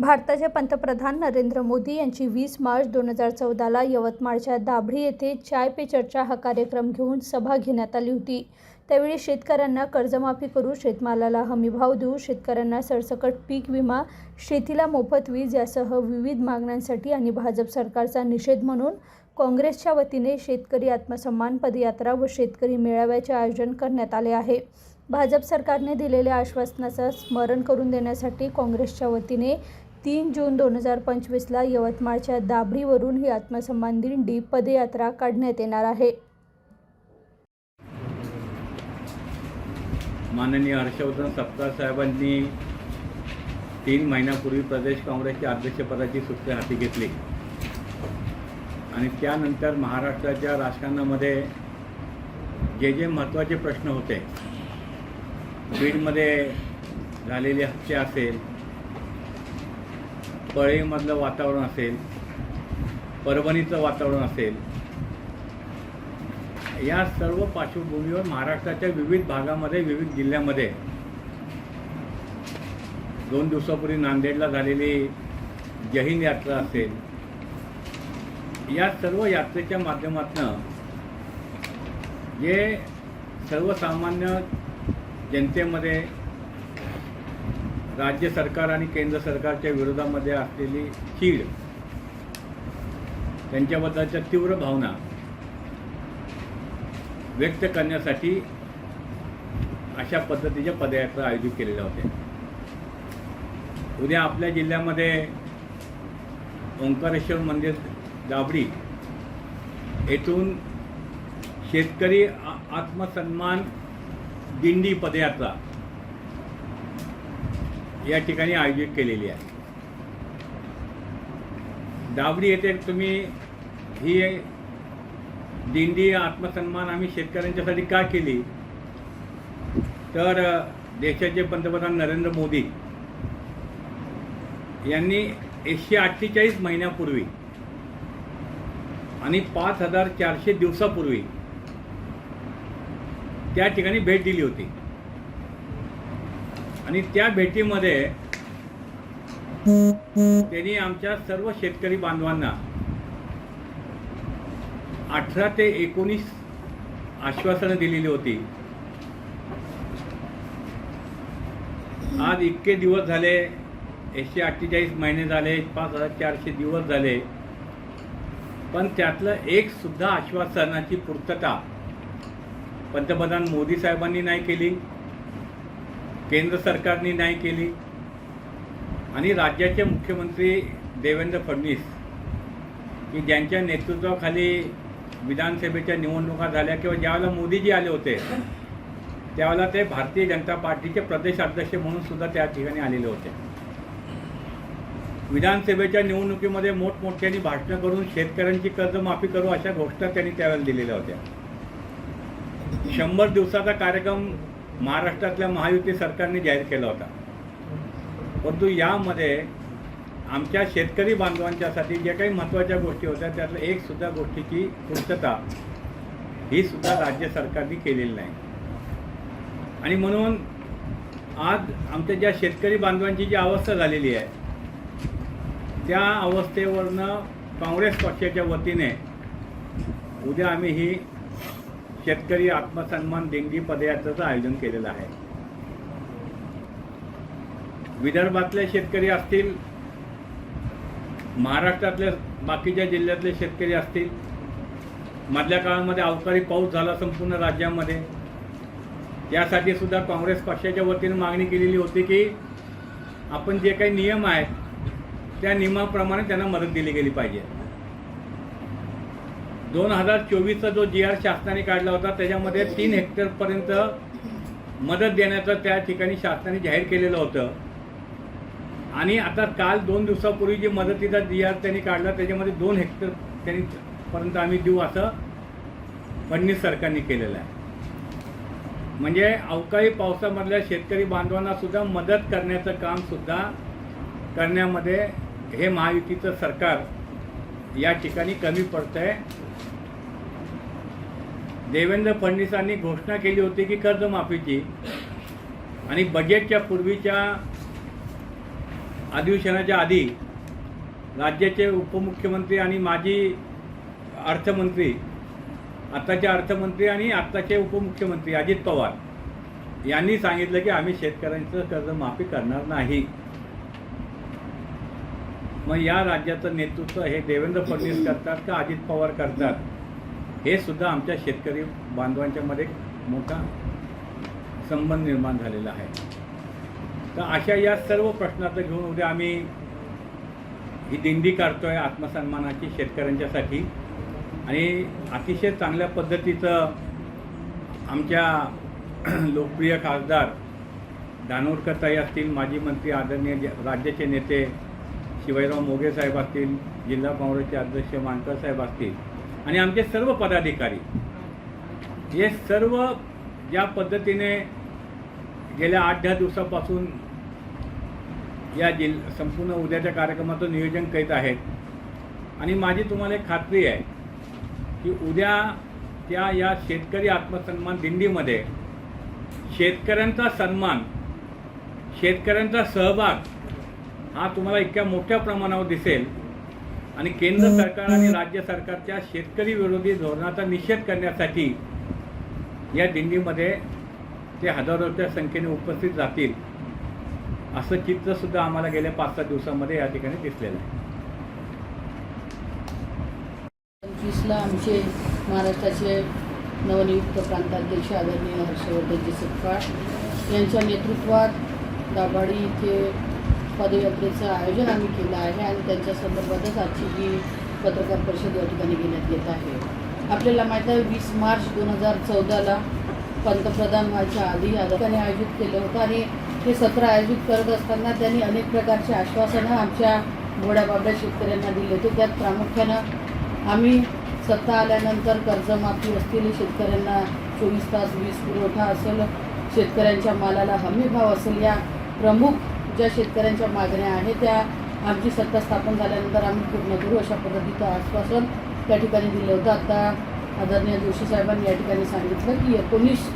भारताचे पंतप्रधान नरेंद्र मोदी यांची वीस मार्च दोन हजार चौदाला यवतमाळच्या दाभडी येथे चाय पे चर्चा हा कार्यक्रम घेऊन सभा घेण्यात आली होती. त्यावेळी शेतकऱ्यांना कर्जमाफी करू शेतमालाला हमीभाव देऊ शेतकऱ्यांना सरसकट पीक विमा शेतीला मोफत वीज यासह विविध मागण्यांसाठी आणि भाजप सरकारचा निषेध म्हणून काँग्रेसच्या वतीने शेतकरी आत्मसन्मान पदयात्रा व शेतकरी मेळाव्याचे आयोजन करण्यात आले आहे. भाजप सरकारने दिलेल्या आश्वासनाचं स्मरण करून देण्यासाठी काँग्रेसच्या वतीने तीन जून दोन हजार पंचवीसला यवतमाळच्या दाभडीवरून ही आत्मसन्मान दिंडी पदयात्रा काढण्यात येणार आहे. माननीय हर्षवर्धन सपकाळ साहेबांनी तीन महिन्यापूर्वी प्रदेश काँग्रेसच्या अध्यक्षपदाची सूत्रे हाती घेतली. आणि त्यानंतर महाराष्ट्राच्या राजकारणामध्ये जे जे महत्त्वाचे प्रश्न होते बीडमध्ये झालेली हत्या असेल पळईमधलं वातावरण असेल परभणीचं वातावरण असेल या सर्व पार्श्वभूमीवर महाराष्ट्राच्या विविध भागामध्ये विविध जिल्ह्यामध्ये दोन दिवसापूर्वी नांदेडला झालेली जहीन यात्रा असेल या सर्व यात्रेच्या माध्यमातून जे सर्वसामान्य जनतेमध्ये राज्य सरकार आणि केंद्र सरकारच्या विरोधामध्ये असलेली चीड त्यांच्याबद्दलच्या तीव्र भावना व्यक्त करण्यासाठी अशा पद्धतीच्या पदयात्रा आयोजित केलेल्या होत्या. उद्या आपल्या जिल्ह्यामध्ये ओंकारेश्वर मंदिर दाबडी येथून शेतकरी आ- आत्मसन्मान दिंडी पदयात्रा या ठिकाणी आयोजित केलेली आहे. दाबडी येथे तुम्ही ही दिंडी आत्मसन्मान आम्ही शेतकऱ्यांच्यासाठी का केली? तर देशाचे पंतप्रधान नरेंद्र मोदी यांनी एकशे अठ्ठेचाळीस महिन्यापूर्वी आणि पाच हजार चारशे दिवसापूर्वी त्या ठिकाणी भेट दिली होती. आणि त्या भेटीमध्ये त्यांनी आमच्या सर्व शेतकरी बांधवांना अठरा ते एकोणीस आश्वासनं दिलेली होती. आज इतके दिवस झाले एकशे अठ्ठेचाळीस महिने झाले पाच हजार चारशे दिवस झाले. पण त्यातलं एक सुद्धा आश्वासनाची पूर्तता पंतप्रधान मोदी साहेबांनी नाही केली. केंद्र सरकारने नाही केली. आणि राज्याचे मुख्यमंत्री देवेंद्र फडणवीस की ज्यांच्या नेतृत्वाखाली विधानसभेच्या निवडणुका झाल्या किंवा ज्यावेळेला मोदीजी आले होते त्यावेळेला ते भारतीय जनता पार्टीचे प्रदेश अध्यक्ष म्हणून सुद्धा त्या ठिकाणी आलेले होते. विधानसभेच्या निवडणुकीमध्ये मोठमोठ्यांनी भाषणं करून शेतकऱ्यांची कर्जमाफी करू अशा घोषणा त्यांनी त्यावेळेला दिलेल्या होत्या. शंभर दिवसाचा कार्यक्रम महाराष्ट्रातल्या महायुती सरकारने जाहीर केला होता. परंतु यामध्ये आमच्या शेतकरी बांधवांच्यासाठी ज्या काही महत्त्वाच्या गोष्टी होत्या त्यातल्या एकसुद्धा गोष्टीची पूर्तता ही सुद्धा राज्य सरकारने केलेली नाही. आणि म्हणून आज आमच्या ज्या शेतकरी बांधवांची जी अवस्था झालेली आहे त्या अवस्थेवरनं काँग्रेस पक्षाच्या वतीने उद्या आम्ही ही शेतकरी आत्मसन्मान दिंडी पदयात्रेचं आयोजन केलेलं आहे. विदर्भातले शेतकरी असतील महाराष्ट्रातल्या बाकीच्या जिल्ह्यातले शेतकरी असतील मधल्या काळामध्ये अवकाळी पाऊस झाला संपूर्ण राज्यामध्ये यासाठी सुद्धा काँग्रेस पक्षाच्या वतीने मागणी केलेली होती की आपण जे काही नियम आहेत त्या नियमाप्रमाणे त्यांना मदत दिली गेली पाहिजे. दोन हजार चोवीसचा जो जी आर शासनाने काढला होता त्याच्यामध्ये तीन हेक्टरपर्यंत मदत देण्याचं त्या ठिकाणी शासनाने जाहीर केलेलं होतं. आणि आता काल दोन दिवसापूर्वी जी मदतीचा जी आर त्यांनी काढला त्याच्यामध्ये दोन हेक्टर त्यांनी पर्यंत आम्ही देऊ असं फडणवीस सरकारने केलेलं आहे. म्हणजे अवकाळी पावसामधल्या शेतकरी बांधवांना सुद्धा मदत करण्याचं काम सुद्धा करण्यामध्ये हे महायुतीचं सरकार या ठिकाणी कमी पडतंय. देवेंद्र फडणवीसांनी घोषणा केली होती की कर्जमाफीची. आणि बजेटच्या पूर्वीच्या अधिवेशनाच्या आधी राज्याचे उपमुख्यमंत्री आणि माजी अर्थमंत्री आत्ताचे अर्थमंत्री आणि आत्ताचे उपमुख्यमंत्री अजित पवार यांनी सांगितलं की आम्ही शेतकऱ्यांचं कर्जमाफी करणार नाही. मग या राज्याचं नेतृत्व हे देवेंद्र फडणवीस करतात का अजित पवार करतात? हे सुद्धा आमच्या शेतकरी बांधवांच्या मध्ये मोठा संबंध निर्माण झालेला आहे. तर अशा या सर्व प्रश्नाचं घेऊन उद्या आम्ही ही दिंडी काढतोय आत्मसन्मानाची शेतकऱ्यांच्यासाठी. आणि अतिशय चांगल्या पद्धतीचं आमच्या लोकप्रिय खासदार दानोरकरताई असतील माजी मंत्री आदरणीय राज्याचे नेते शिवाजीराव मोघे साहेब असतील जिल्हा काँग्रेसचे अध्यक्ष मानकर साहेब असतील आणि आमचे सर्व पदाधिकारी हे सर्व ज्या पद्धतीने गेल्या आठ दहा दिवसापासून या जिल संपूर्ण उद्याच्या कार्यक्रमाचं नियोजन करीत आहेत. आणि माझी तुम्हाला एक खात्री आहे की उद्या त्या या शेतकरी आत्मसन्मान दिंडीमध्ये शेतकऱ्यांचा सन्मान शेतकऱ्यांचा सहभाग हा तुम्हाला इतक्या मोठ्या प्रमाणावर दिसेल. आणि केंद्र सरकार आणि राज्य सरकारच्या शेतकरी विरोधी धोरणाचा निषेध करण्यासाठी या दिंडीमध्ये ते हजारोच्या संख्येने उपस्थित जातील असं चित्र सुद्धा आम्हाला गेल्या पाच सात दिवसामध्ये या ठिकाणी दिसलेलं आहे. पंचवीसला आमचे महाराष्ट्राचे नवनियुक्त प्रांताध्यक्ष आदरणीय हर्षवर्धनजी सपकाळ यांच्या नेतृत्वात दाभाडी इथे पदयात्रेचं आयोजन आम्ही केलं आहे आणि त्यांच्या संदर्भातच आजची ही पत्रकार परिषद या ठिकाणी घेण्यात येत आहे. आपल्याला माहीत आहे वीस मार्च दोन हजार चौदाला पंतप्रधान व्हायच्या आधी या आयोजित केलं होतं आणि हे सत्र आयोजित करत असताना त्यांनी अनेक प्रकारचे आश्वासनं आमच्या घोड्याबाबड्या शेतकऱ्यांना दिले होते. त्यात प्रामुख्यानं आम्ही सत्ता आल्यानंतर कर्जमाफी असतील शेतकऱ्यांना चोवीस तास वीज पुरवठा असेल शेतकऱ्यांच्या मालाला हमी भाव असेल या प्रमुख ज्या शेतकऱ्यांच्या मागण्या आहेत त्या आमची सत्ता स्थापन झाल्यानंतर आम्ही पूर्ण करू अशा पद्धतीचं आश्वासन त्या ठिकाणी दिलं होतं. आता आदरणीय जोशी साहेबांनी या ठिकाणी सांगितलं की एकोणीस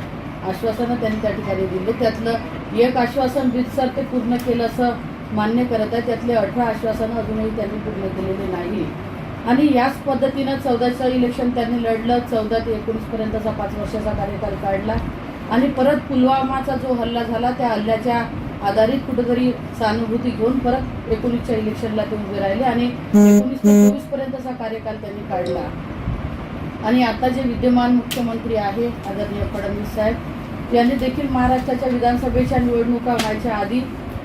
आश्वासनं त्यांनी त्या ठिकाणी दिले. त्यातलं एक आश्वासन रितसर ते पूर्ण केलं असं मान्य करत आहे. त्यातले अठरा आश्वासनं अजूनही त्यांनी पूर्ण केलेले नाही. आणि याच पद्धतीनं चौदाचं इलेक्शन त्यांनी लढलं. चौदा ते एकोणीसपर्यंतचा पाच वर्षाचा कार्यकाल काढला. आणि परत पुलवामाचा जो हल्ला झाला त्या हल्ल्याच्या आधारित कुठेतरी सहानुभूती घेऊन परत एकोणीसच्या इलेक्शनला ते उभे राहिले आणि एकोणीस ते चोवीस पर्यंतचा कार्यकाल त्यांनी काढला. आणि आता जे विद्यमान मुख्यमंत्री आहे आदरणीय फडणवीस साहेब यांनी देखील महाराष्ट्राच्या विधानसभेच्या निवडणुका व्हायच्या आधी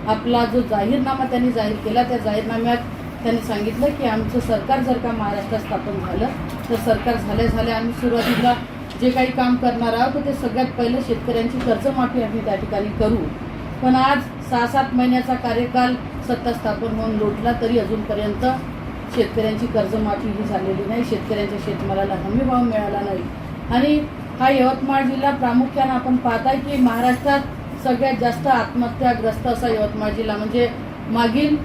आपला जो जाहीरनामा त्यांनी जाहीर केला त्या जाहीरनाम्यात त्यांनी सांगितलं की आमचं सरकार जर का महाराष्ट्रात स्थापन झालं तर सरकार झाल्या झाल्या आम्ही सुरुवातीला जे काही काम करणार आहोत ते सगळ्यात पहिलं शेतकऱ्यांची कर्जमाफी आम्ही त्या ठिकाणी करू. पण आज सहा सात महिन्याचा कार्यकाल सत्ता स्थापन होऊन लोटला तरी अजूनपर्यंत शेतकऱ्यांची कर्जमाफी ही झालेली नाही. शेतकऱ्यांच्या शेतमालाला हमी भाव मिळाला नाही. आणि हा यवतमाळ जिल्हा प्रामुख्यानं आपण पाहताय की महाराष्ट्रात सगळ्यात जास्त आत्महत्याग्रस्त असा यवतमाळ जिल्हा म्हणजे मागील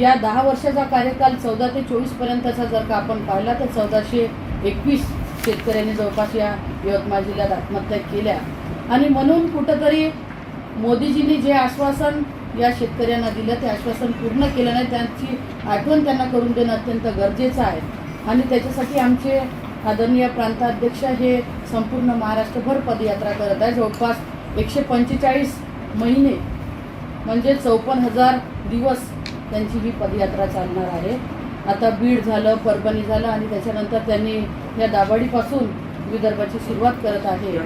या दहा वर्षाचा कार्यकाल चौदा ते चोवीसपर्यंतचा जर का आपण पाहिला तर चौदाशे एकवीस शेतकऱ्यांनी जवळपास या यवतमाळ जिल्ह्यात आत्महत्या केल्या. आणि म्हणून कुठंतरी मोदीजींनी जे आश्वासन या शेतकऱ्यांना दिलं ते आश्वासन पूर्ण केलं नाही त्यांची आठवण त्यांना करून देणं अत्यंत गरजेचं आहे. आणि त्याच्यासाठी आमचे आदरणीय प्रांताध्यक्ष हे संपूर्ण महाराष्ट्रभर पदयात्रा करत आहे. जवळपास एकशे पंचेचाळीस महिने म्हणजे चौपन्न हजार दिवस त्यांची ही पदयात्रा चालणार आहे. आता बीड झालं परभणी झालं आणि त्याच्यानंतर त्यांनी या दाभाडीपासून विदर्भाची सुरुवात करत आहे.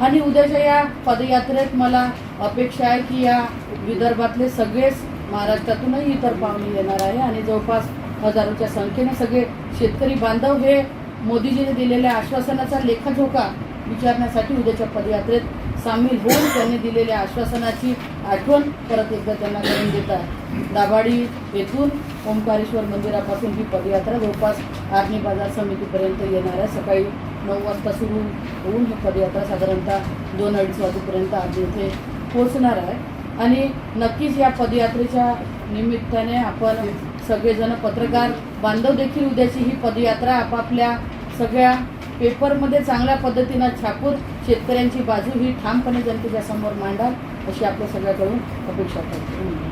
आणि उद्याच्या या पदयात्रेत मला अपेक्षा आहे की या विदर्भातले सगळेच महाराष्ट्रातूनही इतर पाहुणे येणार आहे आणि जवळपास हजारोच्या संख्येने सगळे शेतकरी बांधव हे मोदीजीने दिलेल्या आश्वासनाचा लेखाजोखा विचारण्यासाठी उद्याच्या पदयात्रेत सामील होऊन त्यांनी दिलेल्या आश्वासनाची आठवण परत एकदा त्यांना करून देतात. दाभाडी येथून ओंकारेश्वर मंदिरापासून ही पदयात्रा जवळपास आर्मी बाजार समितीपर्यंत येणार आहे. सकाळी नऊ वाजता सुरू होऊन ही पदयात्रा साधारणतः दोन अडीच वाजेपर्यंत आधी इथे पोहोचणार आहे. आणि नक्कीच या पदयात्रेच्या निमित्ताने आपण सगळेजण पत्रकार बांधव देखील उद्याची ही पदयात्रा आपापल्या सगळ्या पेपरमध्ये चांगल्या पद्धतीनं छापून शेतकऱ्यांची बाजू ही ठामपणे जनतेच्या समोर मांडाल अशी आपल्या सगळ्याकडून अपेक्षा करतो.